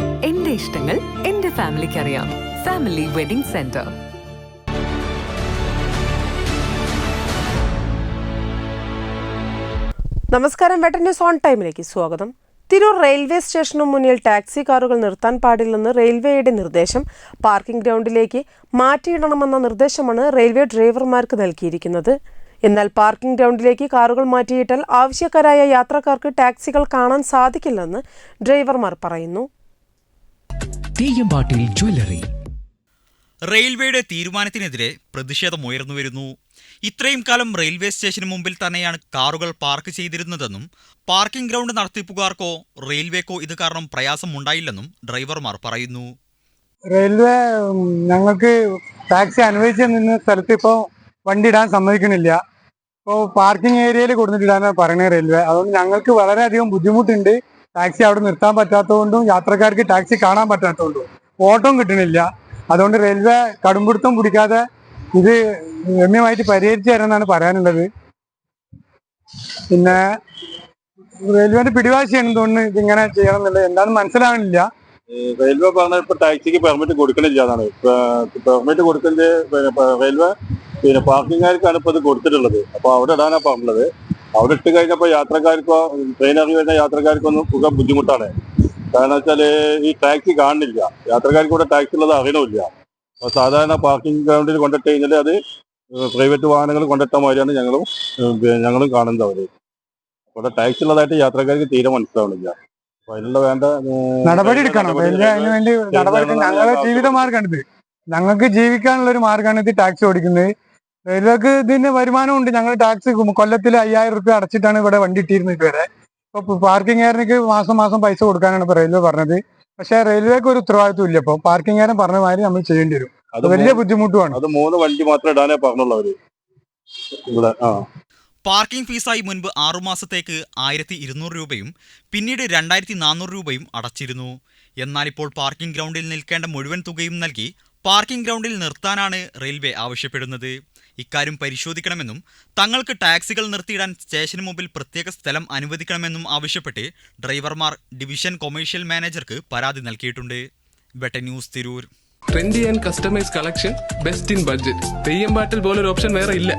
എന്റെ ഇഷ്ടങ്ങൾ എന്റെ ഫാമിലിക്ക് അറിയാം ഫാമിലി വെഡിംഗ് സെന്റർ നമസ്കാരം വെട്ടൻ ന്യൂസ് ഓൺ ടൈമിലേക്ക് സ്വാഗതം. തിരൂർ റെയിൽവേ സ്റ്റേഷനു മുന്നിൽ ടാക്സി കാറുകൾ നിർത്താൻ പാടില്ലെന്ന് റെയിൽവേയുടെ നിർദ്ദേശം. പാർക്കിംഗ് ഗ്രൗണ്ടിലേക്ക് മാറ്റിയിടണമെന്ന നിർദ്ദേശമാണ് റെയിൽവേ ഡ്രൈവർമാർക്ക് നൽകിയിരിക്കുന്നത്. എന്നാൽ പാർക്കിംഗ് ഗ്രൗണ്ടിലേക്ക് കാറുകൾ മാറ്റിയിട്ടാൽ ആവശ്യക്കാരായ യാത്രക്കാർക്ക് ടാക്സികൾ കാണാൻ സാധിക്കില്ലെന്ന് ഡ്രൈവർമാർ പറയുന്നു. തെയ്യമ്പാട്ടിൽ ജ്വല്ലറി. റെയിൽവേയുടെ തീരുമാനത്തിനെതിരെ പ്രതിഷേധമുയർന്നുവരുന്നു ഇത്രയും കാലം റെയിൽവേ സ്റ്റേഷന് മുമ്പിൽ തന്നെയാണ് കാറുകൾ പാർക്ക് ചെയ്തിരുന്നതെന്നും പാർക്കിംഗ് ഗ്രൗണ്ട് നടത്തിപ്പുകാർക്കോ റെയിൽവേക്കോ ഇത് കാരണം പ്രയാസം ഉണ്ടായില്ലെന്നും ഡ്രൈവർമാർ പറയുന്നു. റെയിൽവേ ഞങ്ങൾക്ക് ടാക്സി അനുവദിച്ച് നിന്ന സ്ഥലത്ത് ഇപ്പോൾ വണ്ടി ഇടാൻ സമ്മതിക്കുന്നില്ല. ഇപ്പോൾ പാർക്കിംഗ് ഏരിയയിൽ കൊടുത്തിട്ടിടാനാണ് പറയുന്നത് റെയിൽവേ. അതുകൊണ്ട് ഞങ്ങൾക്ക് വളരെയധികം ബുദ്ധിമുട്ടുണ്ട്. ടാക്സി അവിടെ നിർത്താൻ പറ്റാത്തതുകൊണ്ടും യാത്രക്കാർക്ക് ടാക്സി കാണാൻ പറ്റാത്തതുകൊണ്ടും ഓട്ടോം കിട്ടണില്ല. അതുകൊണ്ട് റെയിൽവേ കടുംപിടുത്തം പിടിക്കാതെ ഇത് രമ്യമായിട്ട് പരിഹരിച്ചു തരാമെന്നാണ് പറയാനുള്ളത്. പിന്നെ റെയിൽവേന്റെ പിടിവാശിയാണ് തോന്നുന്നു ഇതിങ്ങനെ ചെയ്യണം എന്നുള്ളത് എന്താണ് മനസ്സിലാവണില്ല റെയിൽവേ പറഞ്ഞ ഇപ്പൊ ടാക്സിക്ക് പെർമിറ്റ് കൊടുക്കണില്ല എന്നാണ്. പെർമിറ്റ് കൊടുക്കുന്നത് റെയിൽവേ പിന്നെ പാർക്കിംഗുകാർക്കാണ് ഇപ്പൊ ഇത് കൊടുത്തിട്ടുള്ളത്. അപ്പൊ അവിടെ ഇടാനാ പറഞ്ഞത് അവിടെ ഇട്ട് കഴിഞ്ഞപ്പോ യാത്രക്കാർക്കോ ട്രെയിൻ ഇറങ്ങി വരുന്ന യാത്രക്കാർക്കൊന്നും സുഖം ബുദ്ധിമുട്ടാണ്. കാരണം വെച്ചാൽ ഈ ടാക്സി കാണുന്നില്ല. യാത്രക്കാർക്ക് ഇവിടെ ടാക്സി ഉള്ളത് അറിയണമില്ല. അപ്പൊ സാധാരണ പാർക്കിംഗ് ഗ്രൗണ്ടിൽ കൊണ്ടിട്ട് കഴിഞ്ഞാൽ അത് പ്രൈവറ്റ് വാഹനങ്ങൾ കൊണ്ടിട്ട മാതിരിയാണ് ഞങ്ങളും ഞങ്ങളും കാണുന്നത് അവർ. ഇവിടെ ടാക്സി ഉള്ളതായിട്ട് യാത്രക്കാർക്ക് തീരെ മനസ്സിലാവണില്ല അപ്പൊ അതിനുള്ള വേണ്ട നടപടി എടുക്കണം? നടപടി. ഞങ്ങളുടെ ജീവിത മാർഗമാണിത് ഞങ്ങൾക്ക് ജീവിക്കാനുള്ള ഒരു മാർഗമാണ് ഇത് ടാക്സി ഓടിക്കുന്നത്. റെയിൽവേക്ക് ഇതിന് വരുമാനമുണ്ട്. ഞങ്ങൾ ടാക്സി കൊല്ലത്തിൽ അയ്യായിരം റുപ്യ അടച്ചിട്ടാണ് ഇവിടെ വണ്ടി ഇട്ടിരുന്നത് ഇതുവരെ. ഇപ്പൊ പാർക്കിംഗ് കാരനക്ക് മാസം മാസം പൈസ കൊടുക്കാനാണ് ഇപ്പൊ റെയിൽവേ പറഞ്ഞത്. പക്ഷെ റെയിൽവേക്ക് ഒരു ഉത്തരവാദിത്വം ഇല്ല ഇപ്പൊ. പാർക്കിംഗ് കാരൻ പറഞ്ഞ മാതിരി നമ്മൾ ചെയ്യേണ്ടി വരും. വലിയ ബുദ്ധിമുട്ടുമാണ് അത് മൂന്ന് വണ്ടി മാത്രം ഇടാനേ പറഞ്ഞുള്ളവര്. ഇവിടെ ആ. പാർക്കിംഗ് ഫീസായി മുൻപ് ആറുമാസത്തേക്ക് ആയിരത്തി ഇരുന്നൂറ് രൂപയും പിന്നീട് രണ്ടായിരത്തി നാനൂറ് രൂപയും അടച്ചിരുന്നു. എന്നാൽ ഇപ്പോൾ പാർക്കിംഗ് ഗ്രൗണ്ടിൽ നിൽക്കേണ്ട മുഴുവൻ തുകയും നൽകി പാർക്കിംഗ് ഗ്രൗണ്ടിൽ നിർത്താനാണ് റെയിൽവേ ആവശ്യപ്പെടുന്നത്. ഇക്കാര്യം പരിശോധിക്കണമെന്നും തങ്ങൾക്ക് ടാക്സികൾ നിർത്തിയിടാൻ സ്റ്റേഷന് മുമ്പിൽ പ്രത്യേക സ്ഥലം അനുവദിക്കണമെന്നും ആവശ്യപ്പെട്ട് ഡ്രൈവർമാർ ഡിവിഷൻ കൊമേഴ്ഷ്യൽ മാനേജർക്ക് പരാതി നൽകിയിട്ടുണ്ട്. വെട്ട news Tirur. Trendy and customise collection best in budget Theyyampattil പോലൊരു ഓപ്ഷൻ വേറെ ഇല്ല.